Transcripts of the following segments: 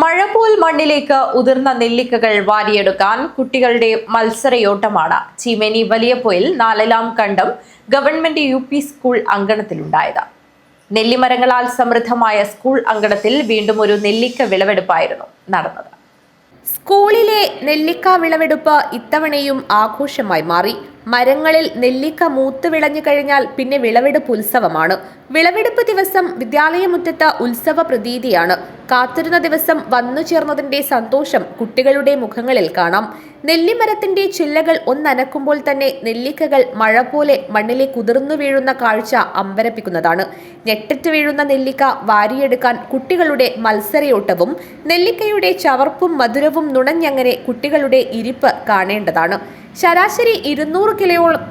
മഴപോൽ മണ്ണിലേക്ക് ഉതിർന്ന നെല്ലിക്കകൾ വാരിയെടുക്കാൻ കുട്ടികളുടെ മത്സരയോട്ടമാണ് ചീമേനി വലിയപ്പോയിൽ നാലാം കണ്ടം ഗവൺമെന്റ് യു പി സ്കൂൾ അങ്കണത്തിലുണ്ടായത്. നെല്ലിമരങ്ങളാൽ സമൃദ്ധമായ സ്കൂൾ അങ്കണത്തിൽ വീണ്ടും ഒരു നെല്ലിക്ക വിളവെടുപ്പായിരുന്നു നടന്നത്. സ്കൂളിലെ നെല്ലിക്ക വിളവെടുപ്പ് ഇത്തവണയും ആഘോഷമായി മാറി. മരങ്ങളിൽ നെല്ലിക്ക മൂത്ത് വിളഞ്ഞു കഴിഞ്ഞാൽ പിന്നെ വിളവെടുപ്പ് ഉത്സവമാണ്. വിളവെടുപ്പ് ദിവസം വിദ്യാലയമുറ്റത്ത് ഉത്സവ പ്രതീതിയാണ്. കാത്തിരുന്ന ദിവസം വന്നു ചേർന്നതിന്റെ സന്തോഷം കുട്ടികളുടെ മുഖങ്ങളിൽ കാണാം. നെല്ലിമരത്തിന്റെ ചില്ലകൾ ഒന്നനക്കുമ്പോൾ തന്നെ നെല്ലിക്കകൾ മഴ പോലെ മണ്ണിലെ കുതിർന്നു വീഴുന്ന കാഴ്ച അമ്പരപ്പിക്കുന്നതാണ്. ഞെട്ടിട്ട് വീഴുന്ന നെല്ലിക്ക വാരിയെടുക്കാൻ കുട്ടികളുടെ മത്സരയോട്ടവും നെല്ലിക്കയുടെ ചവർപ്പും മധുരവും നുണഞ്ഞങ്ങനെ കുട്ടികളുടെ ഇരിപ്പ് കാണേണ്ടതാണ്. ശരാശരി ഇരുന്നൂറ് കിലോയോളം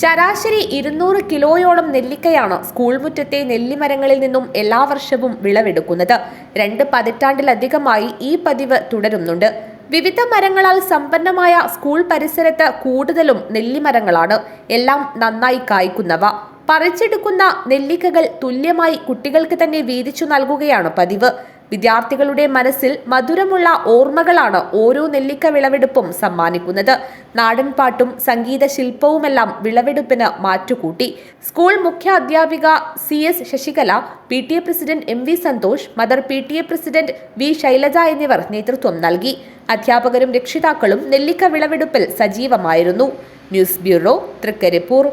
ശരാശരി ഇരുന്നൂറ് കിലോയോളം നെല്ലിക്കയാണ് സ്കൂൾ മുറ്റത്തെ നെല്ലിമരങ്ങളിൽ നിന്നും എല്ലാ വർഷവും വിളവെടുക്കുന്നത്. രണ്ട് പതിറ്റാണ്ടിലധികമായി ഈ പതിവ് തുടരുന്നുണ്ട്. വിവിധ മരങ്ങളാൽ സമ്പന്നമായ സ്കൂൾ പരിസരത്ത് കൂടുതലും നെല്ലിമരങ്ങളാണ്. എല്ലാം നന്നായി കായ്ക്കുന്നവ. പറിച്ചെടുക്കുന്ന നെല്ലിക്കകൾ തുല്യമായി കുട്ടികൾക്ക് തന്നെ വീതിച്ചു നൽകുകയാണ് പതിവ്. വിദ്യാർത്ഥികളുടെ മനസ്സിൽ മധുരമുള്ള ഓർമ്മകളാണ് ഓരോ നെല്ലിക്ക വിളവെടുപ്പും സമ്മാനിക്കുന്നത്. നാടൻപാട്ടും സംഗീത ശില്പവുമെല്ലാം വിളവെടുപ്പിന് മാറ്റുകൂട്ടി. സ്കൂൾ മുഖ്യ അധ്യാപിക C S Sasikala P T A president M V Santhosh mother P T A president V Shailaja എന്നിവർ നേതൃത്വം നൽകി. അധ്യാപകരും രക്ഷിതാക്കളും നെല്ലിക്ക വിളവെടുപ്പിൽ സജീവമായിരുന്നു. News bureau Trikaripur.